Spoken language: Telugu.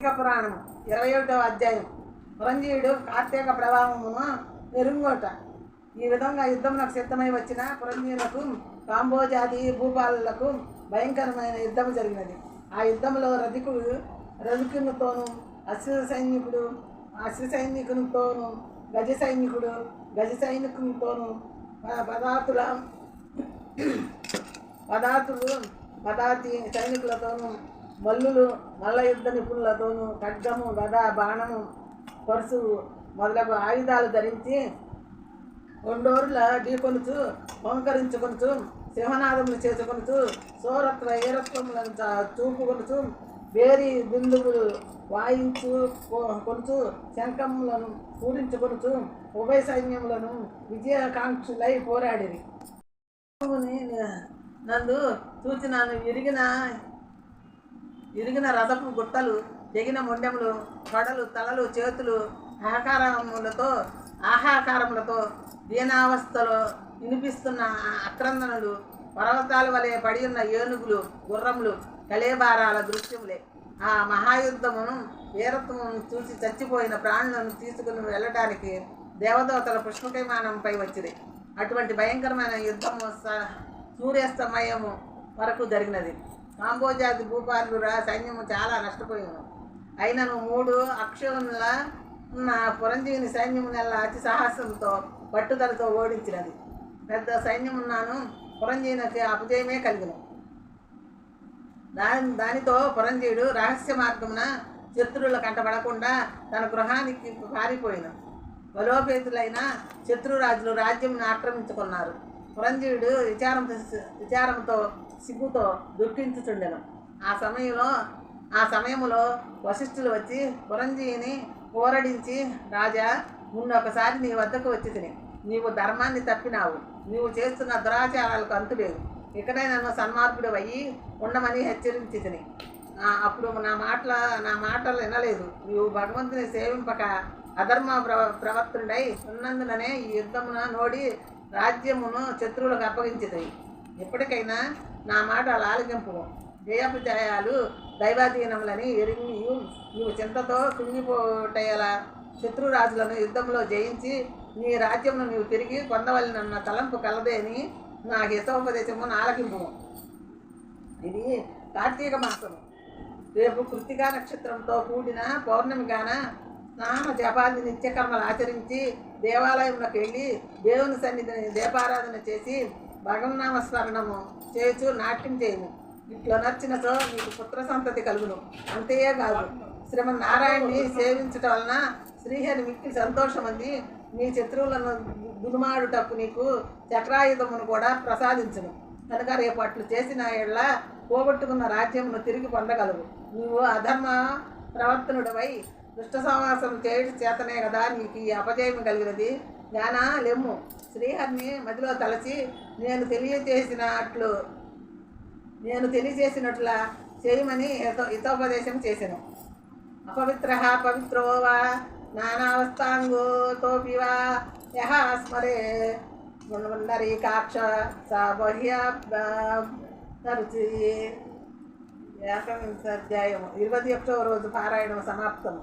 కార్తీక పురాణం ఇరవై ఒకటవ అధ్యాయం. పురంజీయుడు కార్తీక ప్రభావమును నెరుంగోట ఈ విధంగా యుద్ధమునకు సిద్ధమై వచ్చిన పురంజీయులకు కాంబోజాది భూపాలకు భయంకరమైన యుద్ధం జరిగినది. ఆ యుద్ధంలో రధికుడు రధికునితోనూ అశ్వ సైనికుడు అశ్వ సైనికునితోనూ గజ సైనికుడు గజ సైనికునితోనూ పదార్థుల పదార్థులు పదార్థి సైనికులతోనూ మల్లులు మల్ల యుద్ధ నిపుణులతోనూ ఖడ్గము గద బాణము పరుసు మొదలగు ఆయుధాలు ధరించి ఒండోరుల ఢీకొనుచు ఓంకరించుకొనుచు సింహనాదములు చేసుకొనుచు సోరత్వ ఈరత్వములను చూపుకొనుచు వేరి బిందువులు వాయించు కొనుచు శంఖములను పూరించుకొనుచు ఉభయ సైన్యములను విజయకాంక్షులై పోరాడిరి. నందు చూచినాను విరిగిన ఇరిగిన రథపు గుట్టలు తెగిన మొండెములు కొడలు తలలు చేతులు ఆహాకారములతో ఆహాకారములతో దీనావస్థలో వినిపిస్తున్న అక్రందనలు పర్వతాల వలె పడి ఉన్న ఏనుగులు గుర్రములు కలేబారాల దృశ్యములే. ఆ మహాయుద్ధమును వీరత్వమును చూసి చచ్చిపోయిన ప్రాణులను తీసుకుని వెళ్ళటానికి దేవదూతల పుష్పకైమానంపై వచ్చింది. అటువంటి భయంకరమైన యుద్ధము స- సూర్యాస్తమయము వరకు జరిగినది. మాంబోజాతి భూపాలురా సైన్యము చాలా నష్టపోయాను అయినను మూడు అక్షముల ఉన్న పురంజీవిని సైన్యము నెల అతి సాహసంతో పట్టుదలతో ఓడించినది. పెద్ద సైన్యమున్నాను పురంజీవునికి అపజయమే కలిగిన దాని దానితో పురంజీవుడు రహస్య మార్గమున శత్రువుల కంటపడకుండా తన గృహానికి పారిపోయిన. బలోపేతులైన శత్రురాజులు రాజ్యంను ఆక్రమించుకున్నారు. పురంజీవుడు విచారం విచారంతో సిగ్గుతో దుఃఖించుచుండెను. ఆ సమయంలో ఆ సమయంలో వశిష్ఠులు వచ్చి పురంజీవిని పోరడించి రాజా ముందు ఒకసారి నీ వద్దకు వచ్చి తిని. నీవు ధర్మాన్ని తప్పినావు. నీవు చేస్తున్న దురాచారాలకు అంతు లేదు ఇక్కడే నన్ను సన్మార్గుడు అయ్యి ఉండమని హెచ్చరించి తిని. అప్పుడు నా మాటల నా మాటలు వినలేదు. నీవు భగవంతుని సేవింపక అధర్మ ప్ర ప్రవర్తనుడై ఉన్నందుననే ఈ యుద్ధమున నోడి రాజ్యమును శత్రువులకు అప్పగించింది. ఎప్పటికైనా నా మాట ఆలకింపు జయాపజయాలు దైవాధీనములని ఎరిగి నీవు చింతతో కుంగిపోటేలా శత్రురాజులను యుద్ధంలో జయించి నీ రాజ్యమును నీవు తిరిగి పొందవలనన్న తలంపు కలదేని నా హితోపదేశము ఆలకింపు ఇది కార్తీక మాసము. రేపు కృతికా నక్షత్రంతో కూడిన పౌర్ణమి గాన స్నాన జపాది నిత్యకర్మలు ఆచరించి దేవాలయంలోకి వెళ్ళి దేవుని సన్నిధిని దీపారాధన చేసి భగవన్నామ స్మరణము చేచు నాట్యం చేయను ఇట్లా నచ్చినతో నీకు పుత్ర సంతతి కలుగును. అంతేయే కాదు శ్రీమన్ నారాయణ్ని సేవించటం వలన శ్రీహరి మిక్కి సంతోషమంది నీ శత్రువులను దునుమాడుటకు నీకు చక్రాయుధమును కూడా ప్రసాదించును. కనుక రేపు అట్లు చేసిన ఏళ్ళ పోగొట్టుకున్న రాజ్యమును తిరిగి పొందగలవు. నువ్వు అధర్మ ప్రవర్తనుడవై దుష్ట సమాసం చేయడం చేతనే కదా నీకు ఈ అపజయం కలిగినది. జ్ఞాన లెమ్ము. శ్రీహరిని మదిలో తలచి నేను తెలియచేసినట్లు నేను తెలియజేసినట్ల చేయమని హితో హితోపదేశం చేశాను అపవిత్ర పవిత్రో వా నానావస్థాంగోతోపి వా యహ స్మరే. పుండరీకాక్ష స బహ్య తరుచి. ఏకవింశ అధ్యాయము ఇరవై ఒకటో రోజు పారాయణం సమాప్తం